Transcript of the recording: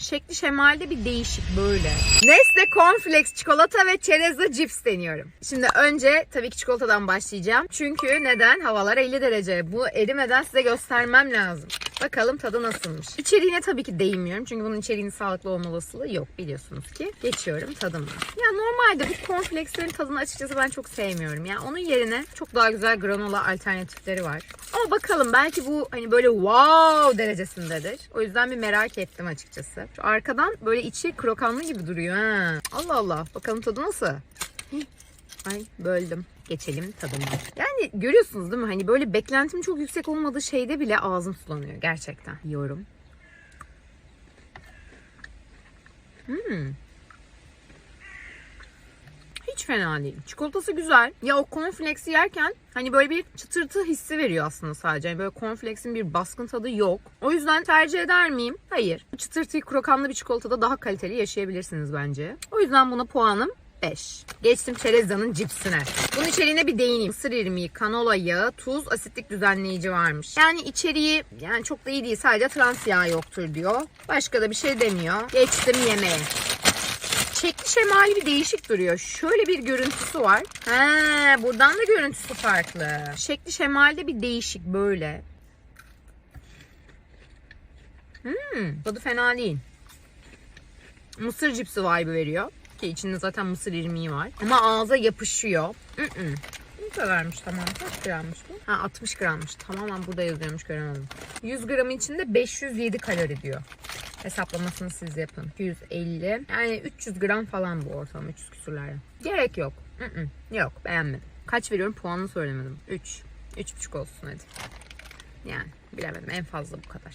Şekli şemalde bir değişik böyle. Nestle Cornflakes çikolata ve çerezli cips deniyorum. Şimdi önce tabii ki çikolatadan başlayacağım. Çünkü neden? Havalar 50 derece. Bu erimeden size göstermem lazım. Bakalım tadı nasılmış. İçeriğine tabii ki değinmiyorum. Çünkü bunun içeriğinin sağlıklı olma olasılığı yok biliyorsunuz ki. Geçiyorum tadıma. Ya normalde bu cornflakeslerin tadını açıkçası ben çok sevmiyorum. Ya onun yerine çok daha güzel granola alternatifleri var. Ama bakalım belki bu hani böyle wow derecesindedir. O yüzden bir merak ettim açıkçası. Şu arkadan böyle içi krokanlı gibi duruyor ha. Allah Allah. Bakalım tadı nasıl? Ay böldüm. Geçelim tadına. Yani görüyorsunuz değil mi? Hani böyle beklentim çok yüksek olmadığı şeyde bile ağzım sulanıyor gerçekten. Yiyorum. Hmm. Hiç fena değil. Çikolatası güzel. Ya o cornflakes'i yerken hani böyle bir çıtırtı hissi veriyor aslında sadece. Yani böyle cornflakes'in bir baskın tadı yok. O yüzden tercih eder miyim? Hayır. Çıtırtıyı krokanlı bir çikolatada daha kaliteli yaşayabilirsiniz bence. O yüzden buna puanım 5. Geçtim Çerezza'nın cipsine. Bunun içeriğine bir değineyim. Sır irmiği, kanola yağı, tuz, asitlik düzenleyici varmış. Yani içeriği yani çok da iyi değil. Sadece trans yağ yoktur diyor. Başka da bir şey demiyor. Geçtim yemeğe. Şekli şemali bir değişik duruyor. Şöyle bir görüntüsü var. He, buradan da görüntüsü farklı. Şekli şemalde bir değişik böyle. Hmm, tadı fena değil. Mısır cipsi vibe veriyor. Ki içinde zaten mısır irmiği var. Ama ağza yapışıyor. Mm-mm. Ne kadarmış tamam. Kaç grammış bu? Ha 60 grammış. Tamamen burada yazıyormuş göremedim. 100 gramın içinde 507 kalori diyor. Hesaplamasını siz yapın. 250. Yani 300 gram falan bu ortalama 300 küsurlarda. Gerek yok. Mm-mm. Yok beğenmedim. Kaç veriyorum puanını söylemedim. 3. 3,5 olsun hadi. Yani bilemedim en fazla bu kadar.